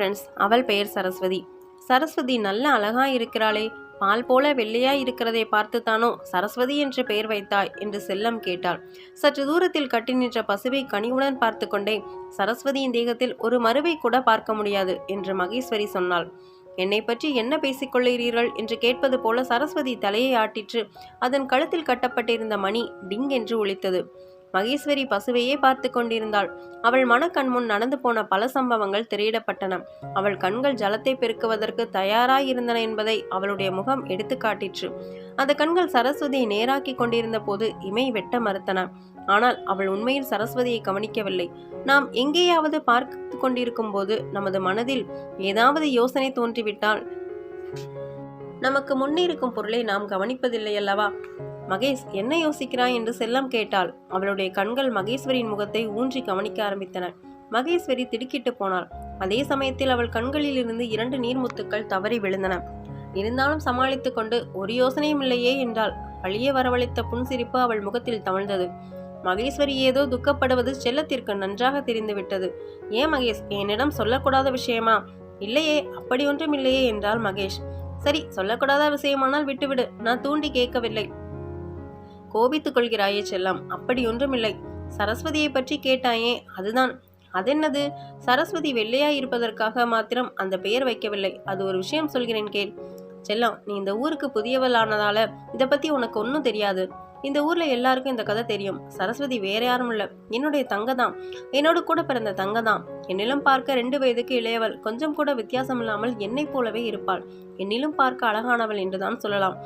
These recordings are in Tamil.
ஃப்ரெண்ட்ஸ் அவள் பெயர் சரஸ்வதி. சரஸ்வதி நல்ல அழகா இருக்கிறாளே பால் போல வெள்ளையா இருக்கிறதை பார்த்து தானோ சரஸ்வதி என்று பெயர் வைத்தாய் என்று செல்லம் கேட்டாள். சற்று தூரத்தில் கட்டி நின்ற பசுவை கனிவுடன் பார்த்து கொண்டே சரஸ்வதியின் தேகத்தில் ஒரு மருவை கூட பார்க்க முடியாது என்று மகேஸ்வரி சொன்னாள். என்னை பற்றி என்ன பேசிக்கொள்கிறீர்கள் என்று கேட்பது போல சரஸ்வதி தலையை ஆட்டிற்று. அதன் கழுத்தில் கட்டப்பட்டிருந்த மணி டிங் என்று ஒழித்தது மகேஸ்வரி பசுவையே பார்த்து கொண்டிருந்தாள். அவள் மனக்கண் முன் நடந்து போன பல சம்பவங்கள் திரையிடப்பட்டன. அவள் கண்கள் ஜலத்தை பெருக்குவதற்கு தயாராயிருந்தன என்பதை அவளுடைய முகம் எடுத்து காட்டிற்று. அந்த கண்கள் சரஸ்வதியை நேராக்கி கொண்டிருந்த போது இமை வெட்ட மறுத்தன. ஆனால் அவள் உண்மையில் சரஸ்வதியை கவனிக்கவில்லை. நாம் எங்கேயாவது பார்த்து கொண்டிருக்கும் போது நமது மனதில் ஏதாவது யோசனை தோன்றிவிட்டால் நமக்கு முன்னே இருக்கும் பொருளை நாம் கவனிப்பதில்லை அல்லவா மகேஷ் என்ன யோசிக்கிறாய் என்று செல்லம் கேட்டாள். அவளுடைய கண்கள் மகேஸ்வரியின் முகத்தை ஊன்றி கவனிக்க ஆரம்பித்தன. மகேஸ்வரி திடுக்கிட்டு போனாள். அதே சமயத்தில் அவள் கண்களில் இருந்து இரண்டு நீர்முத்துக்கள் தவறி விழுந்தன. இருந்தாலும் சமாளித்து கொண்டு ஒரு யோசனையும் இல்லையே என்றாள். வழியே வரவழைத்த புன்சிரிப்பு அவள் முகத்தில் தவழ்ந்தது. மகேஸ்வரி ஏதோ துக்கப்படுவது செல்லத்திற்கு நன்றாக தெரிந்துவிட்டது. ஏன் மகேஷ் என்னிடம் சொல்லக்கூடாத விஷயமா? இல்லையே அப்படி ஒன்றும் இல்லையே என்றாள் மகேஷ். சரி சொல்லக்கூடாத விஷயமானால் விட்டுவிடு. நான் தூண்டி கேட்கவில்லை. கோபித்துக் கொள்கிறாயே செல்லம். அப்படி ஒன்றுமில்லை. சரஸ்வதியை பற்றி கேட்டாயே அதுதான். அதென்னது? சரஸ்வதி வெள்ளையா இருப்பதற்காக மாத்திரம் அந்த பெயர் வைக்கவில்லை. அது ஒரு விஷயம் சொல்கிறேன் கேள். செல்லம் நீ இந்த ஊருக்கு புதியவளானதால இதை பத்தி உனக்கு ஒன்றும் தெரியாது. இந்த ஊர்ல எல்லாருக்கும் இந்த கதை தெரியும். சரஸ்வதி வேற யாரும் இல்ல என்னுடைய தங்க தான் என்னோட கூட பிறந்த தங்க தான் என்னிலும் பார்க்க ரெண்டு வயதுக்கு இளையவள். கொஞ்சம் கூட வித்தியாசம் இல்லாமல் என்னைப் போலவே இருப்பாள். என்னிலும் பார்க்க அழகானவள் என்றுதான் சொல்லலாம்.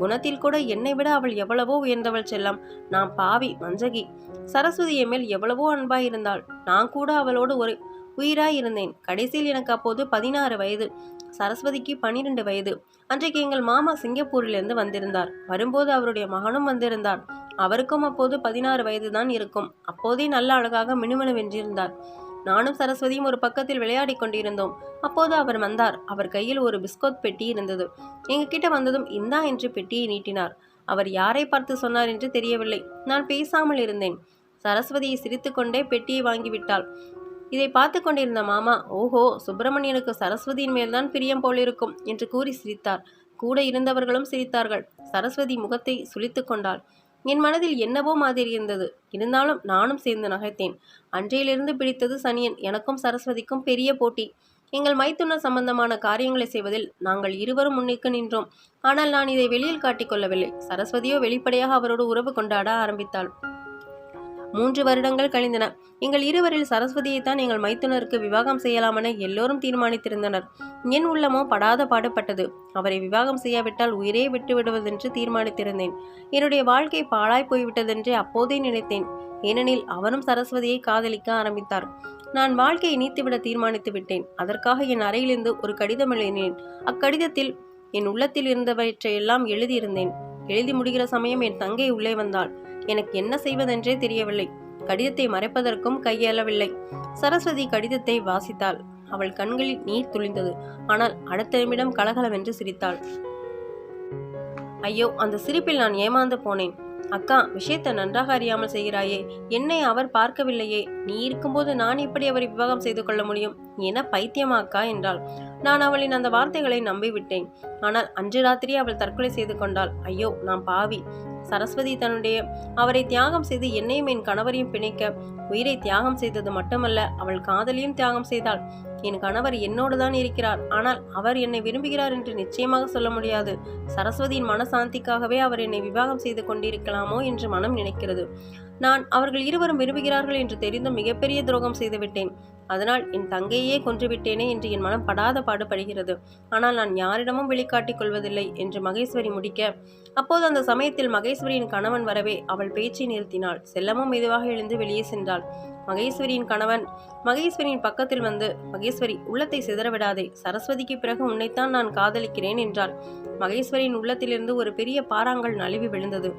குணத்தில் கூட என்னை விட அவள் எவ்வளவோ உயர்ந்தவள் செல்லம். நான் பாவி மஞ்சகி சரஸ்வதியை மேல் எவ்வளவோ அன்பாய் இருந்தாள் நான் கூட அவளோடு ஒரு உயிராய் இருந்தேன். கடைசியில் எனக்கு அப்போது பதினாறு வயது. சரஸ்வதிக்கு பனிரெண்டு வயது. அன்றைக்கு எங்கள் மாமா சிங்கப்பூரிலிருந்து வந்திருந்தார். வரும்போது அவருடைய மகனும் வந்திருந்தார். அவருக்கும் அப்போது பதினாறு வயதுதான் இருக்கும். அப்போதே நல்ல அழகாக மினுமினுவென்றிருந்தார். நானும் சரஸ்வதியும் ஒரு பக்கத்தில் விளையாடி கொண்டிருந்தோம். அப்போது அவர் வந்தார். அவர் கையில் ஒரு பிஸ்கோத் பெட்டி இருந்தது. எங்ககிட்ட வந்ததும் இந்தா என்று பெட்டியை நீட்டினார். அவர் யாரை பார்த்து சொன்னார் என்று தெரியவில்லை. நான் பேசாமல் இருந்தேன். சரஸ்வதியை சிரித்துக்கொண்டே பெட்டியை வாங்கிவிட்டாள் இதை பார்த்து கொண்டிருந்த மாமா ஓஹோ சுப்பிரமணியனுக்கு சரஸ்வதியின் மேல்தான் பிரியம் போலிருக்கும் என்று கூறி சிரித்தார். கூட இருந்தவர்களும் சிரித்தார்கள். சரஸ்வதி முகத்தை சுளித்து கொண்டாள். என் மனதில் என்னவோ மாதிரி இருந்தது. இருந்தாலும் நானும் சேர்ந்து நகைத்தேன். அன்றையிலிருந்து பிடித்தது சனியன். எனக்கும் சரஸ்வதிக்கும் பெரிய போட்டி. எங்கள் மைத்துனர் சம்பந்தமான காரியங்களை செய்வதில் நாங்கள் இருவரும் முன்னிற்கு நின்றோம். ஆனால் நான் இதை வெளியில் காட்டிக்கொள்ளவில்லை சரஸ்வதியோ வெளிப்படையாக அவரோடு உறவு கொண்டாட ஆரம்பித்தாள். மூன்று வருடங்கள் கழிந்தன. எங்கள் இருவரில் சரஸ்வதியைத்தான் எங்கள் மைத்துனருக்கு விவாகம் செய்யலாமென எல்லோரும் தீர்மானித்திருந்தனர். என் உள்ளமோ படாத பாடுபட்டது. அவரை விவாகம் செய்யாவிட்டால் உயிரே விட்டு விடுவதென்று தீர்மானித்திருந்தேன். என்னுடைய வாழ்க்கை பாழாய் போய்விட்டதென்றே அப்போதே நினைத்தேன். ஏனெனில் அவரும் சரஸ்வதியை காதலிக்க ஆரம்பித்தார். நான் வாழ்க்கையை நீத்துவிட தீர்மானித்து விட்டேன். அதற்காக என் அறையிலிருந்து ஒரு கடிதம் எழுதினேன். அக்கடிதத்தில் என் உள்ளத்தில் இருந்தவற்றையெல்லாம் எழுதியிருந்தேன். எழுதி முடிகிற சமயம் என் தங்கை உள்ளே வந்தாள். எனக்கு என்ன செய்வதென்றே தெரியவில்லை. கடிதத்தை மறைப்பதற்கும் கையாளவில்லை சரஸ்வதி கடிதத்தை வாசித்தாள். அவள் கண்களில் நீர் துளிந்தது ஆனால் அடுத்த நிமிடம் கலகலவென்று சிரித்தாள். ஐயோ அந்த சிரிப்பில் நான் ஏமாந்து போனேன். அக்கா விஷயத்தை நன்றாக அறியாமல் செய்கிறாயே. என்னை அவர் பார்க்கவில்லையே. நீ இருக்கும்போது நான் எப்படி அவரை விவாகம் செய்து கொள்ள முடியும்? என பைத்தியமா அக்கா என்றாள். நான் அவளின் அந்த வார்த்தைகளை நம்பிவிட்டேன். ஆனால் அன்று ராத்திரி அவள் தற்கொலை செய்து கொண்டாள். ஐயோ நான் பாவி. சரஸ்வதி தன்னுடைய அவரை தியாகம் செய்து என்னையும் என் கணவரையும் பிணைக்க உயிரை தியாகம் செய்தது மட்டுமல்ல அவள் காதலையும் தியாகம் செய்தாள். என் கணவர் என்னோடு தான் இருக்கிறார். ஆனால் அவர் என்னை விரும்புகிறார் என்று நிச்சயமாக சொல்ல முடியாது. சரஸ்வதியின் மனசாந்திக்காகவே அவர் என்னை விவாகம் செய்து கொண்டிருக்கலாமோ என்று மனம் நினைக்கிறது. நான் அவர்கள் இருவரும் விரும்புகிறார்கள் என்று தெரிந்தும் மிகப்பெரிய துரோகம் செய்துவிட்டேன். அதனால் என் தங்கையே கொன்றுவிட்டேனே என்று என் மனம் படாத பாடுபடுகிறது. ஆனால் நான் யாரிடமும் வெளிக்காட்டிக் கொள்வதில்லை என்று மகேஸ்வரி முடிக்க. அப்போது அந்த சமயத்தில் மகேஸ்வரியின் கணவன் வரவே அவள் பேச்சை நிறுத்தினாள். செல்லமும் மெதுவாக எழுந்து வெளியே சென்றாள். மகேஸ்வரியின் கணவன் மகேஸ்வரியின் பக்கத்தில் வந்து மகேஸ்வரி உள்ளத்தை சிதறவிடாதே சரஸ்வதிக்கு பிறகு உன்னைத்தான் நான் காதலிக்கிறேன் என்றாள். மகேஸ்வரியின் உள்ளத்திலிருந்து ஒரு பெரிய பாறாங்கல் நழுவி விழுந்தது.